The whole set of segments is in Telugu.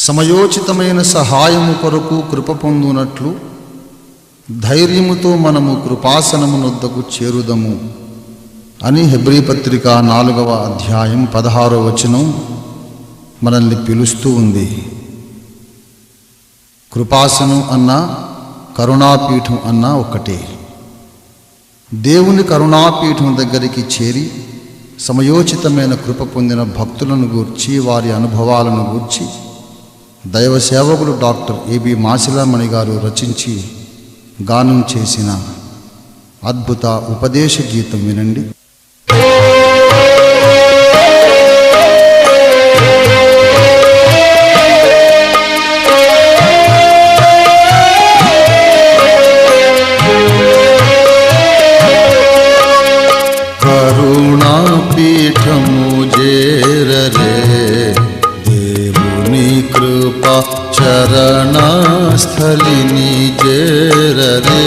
సమయోచితమైన సహాయము కొరకు కృప పొందునట్లు ధైర్యముతో మనము కృపాసనమునొద్దకు చేరుదము అని హెబ్రీ పత్రిక నాలుగవ అధ్యాయం పదహారో వచనం మనల్ని పిలుస్తూ ఉంది. కృపాసనం అన్నా కరుణాపీఠం అన్నా ఒకటే దేవుని కరుణాపీఠం దగ్గరికి చేరి సమయోచితమైన కృప పొందిన భక్తులను గూర్చి వారి అనుభవాలను గూర్చి దైవ సేవకులు డాక్టర్ ఏబి మాసిలామణి గారు రచించి గానం చేసిన అద్భుత ఉపదేశ గీతం వినండి. చరణస్థలిని జేరరే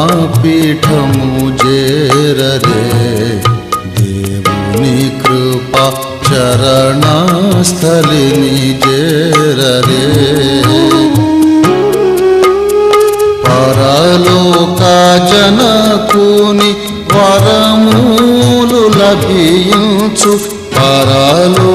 కరుణాపీఠము జేరరే దేవుని కృప చరణస్థలిని జేరరే పరలోక జనకుని వరములు లభించు. పరలోక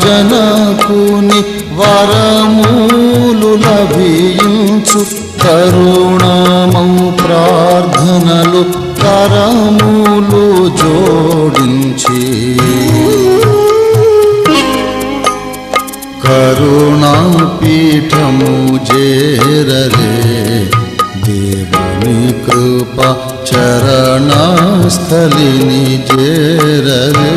జనకుని వరములు లభించు. కరుణమౌ ప్రార్థనలు కరములు జోడించి. కరుణాపీఠము జేరరే దేవుని కృప చరణస్థలిని జేరరే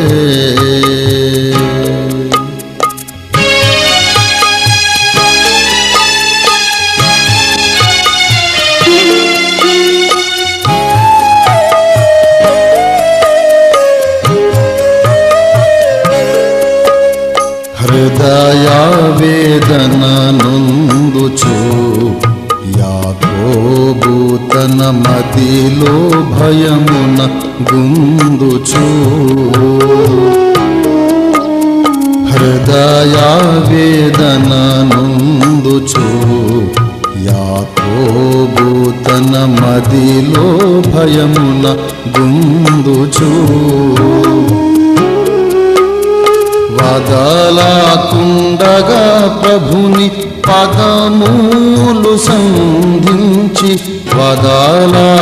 గుందుచు హృదయ వేదననుందుచు యాకోబు తన మదిలో భయమున గుందుచు వదలాకుండగా ప్రభుని పదమూలు సంధించి వదలాకుండగా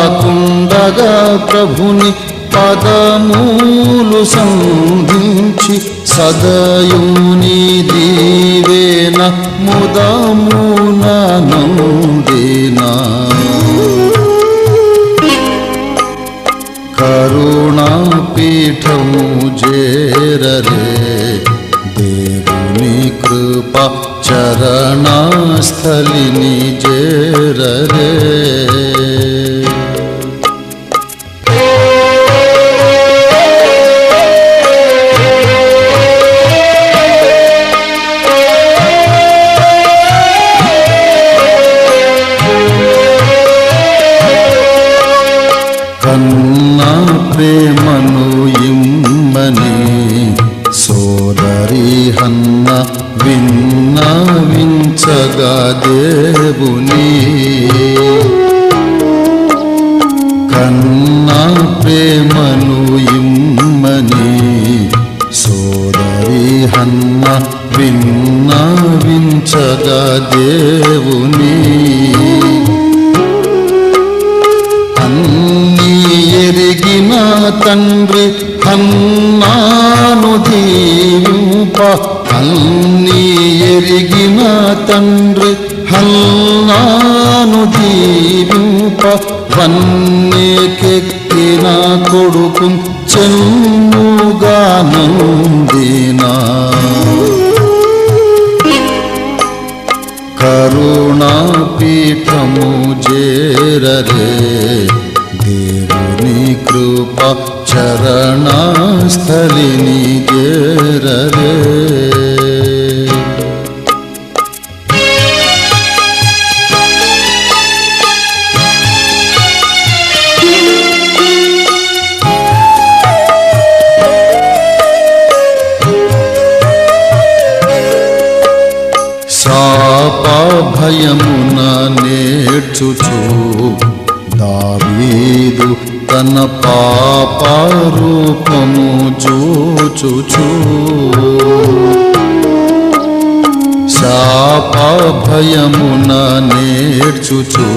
ప్రభుని పదమూలు సంధించి సదయుని దీవేన ముదమున నందినా. కరుణాపీఠము జేరరే దేవుని కృప చరణస్థలిని జేరరే దీవింప అన్నీ ఎరిగిన తండ్రి హల్లాను దీవింప వన్నేకెక్కిన కొడుకు చెన్నుగా నందినా. కరుణాపీఠము జేరరే దేవుని కృప చరణస్థలిని జేరరే శాప భయమున నేర్చుచు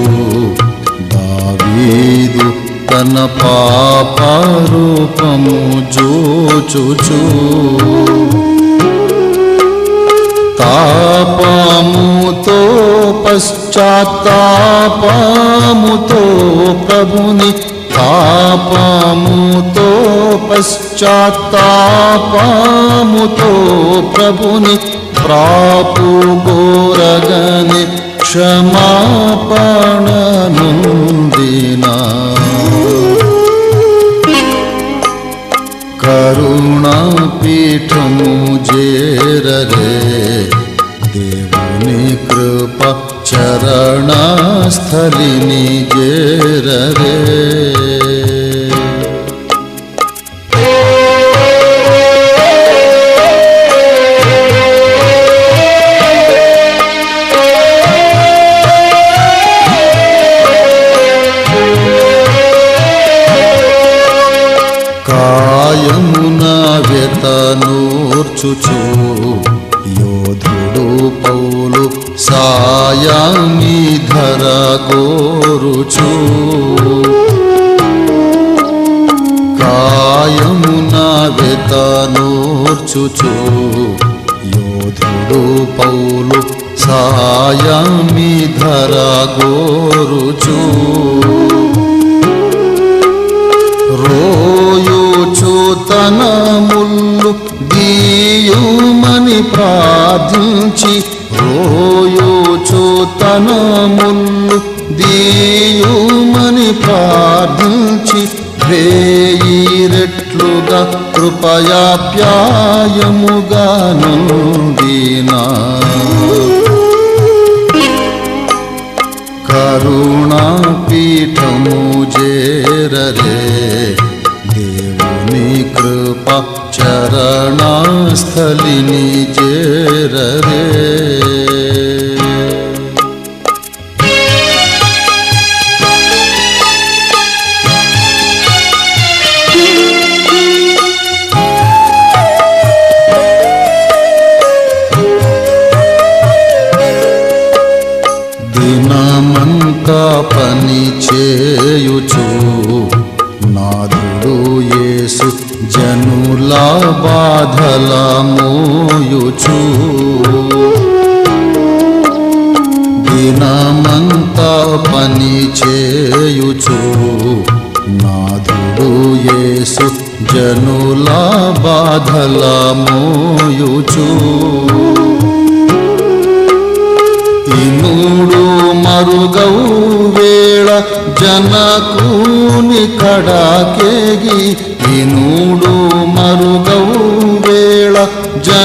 దావీదు తన పాప రూపము జోచుచు తాపముతో పశ్చాత్తాపముతో ప్రభుని తాపముతో పశ్చాత్తాపముతో ప్రభుని ప్రాపు గోరగని క్షమాపణ నుందినా కరుణాపీఠము జేరరే దేవుని కృప చరణస్థలిని జేరరే వ్యతనూర్చుచు యోధుడు పౌలు సాయామి ధర గోరుచు కాయమున వ్యతనూర్చుచు యోధుడు పౌలు సాయామి ధర గోరుచు రోయోచు తనా దీయుమని ప్రార్థించి రోయోచు దీయుమని ప్రార్థించి వేయి రెట్లుగా కృపయాప్యాయముగా నుండినా కరుణాపీఠము జేరరే దేవుని కృప చరణస్థలిని జేరరే దినమంతా పని చేయుచు నాదుడు ఏసు జనుల బాధల మోయుచు. దినమంత పని చేయుచు. నాదుడు యేసు జనుల బాధల మోయుచు. ఇనుడు మరుగవు వేళ జనకూని కడాకేగి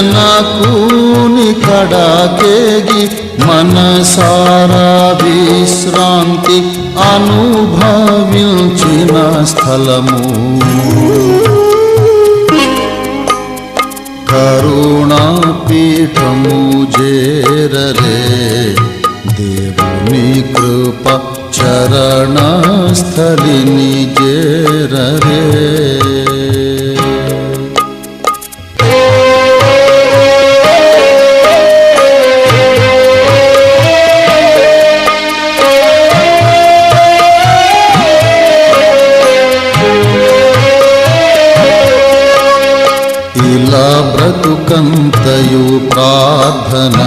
జనకూని కడాకేగి మనసారా విశ్రాంతి అనుభవించిన స్థలము. కరుణాపీఠము జేరరే దేవుని కృప చరణస్థలిని జేరరే ఇలా బ్రతుకంతయు ప్రార్థన.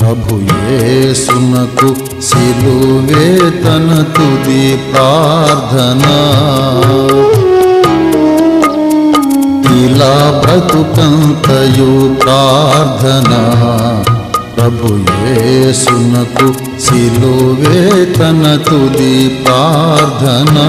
ప్రభుయేసునకు సిలువే తన తుది ప్రార్థన. ఇలా బ్రతుకంతయు ప్రార్థన. ప్రభుయేసునకు సిలువే తన తుది ప్రార్థనా.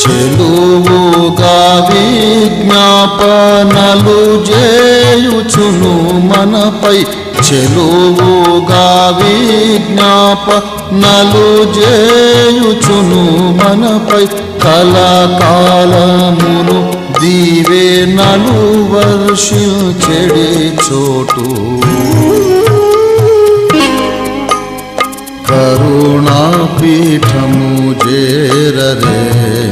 చెలువుగా విజ్ఞాపనలు చేయుచును మనపై. చెలువుగా విజ్ఞాపనలు చేయుచును మనపై. కళాకాలమును దీవే నలు వర్షించెడి చోటు. కరుణా కరుణాపీఠము చేరరే.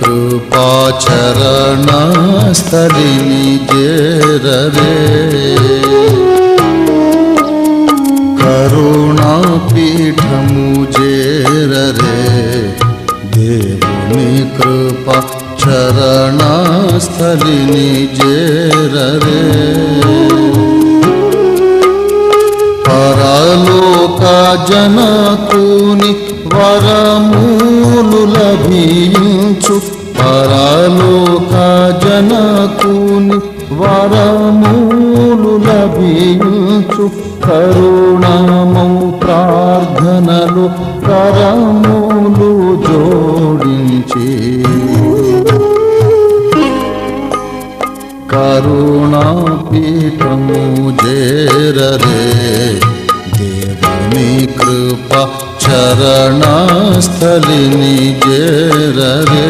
కృపాచరణస్థలిని చేరరే కరుణాపీఠము చేరరే దేవుని కృప చరణస్థలిని చేరరే పరలోక జనకుని వరమూలు లభీ లభించు పరలోక జనకుని వరములు లభించు. కరుణము ప్రార్థనలు కరములు జోడించి. కరుణా పీఠము చేరరే. దేవుని కృప చరణస్థలిని చేరరే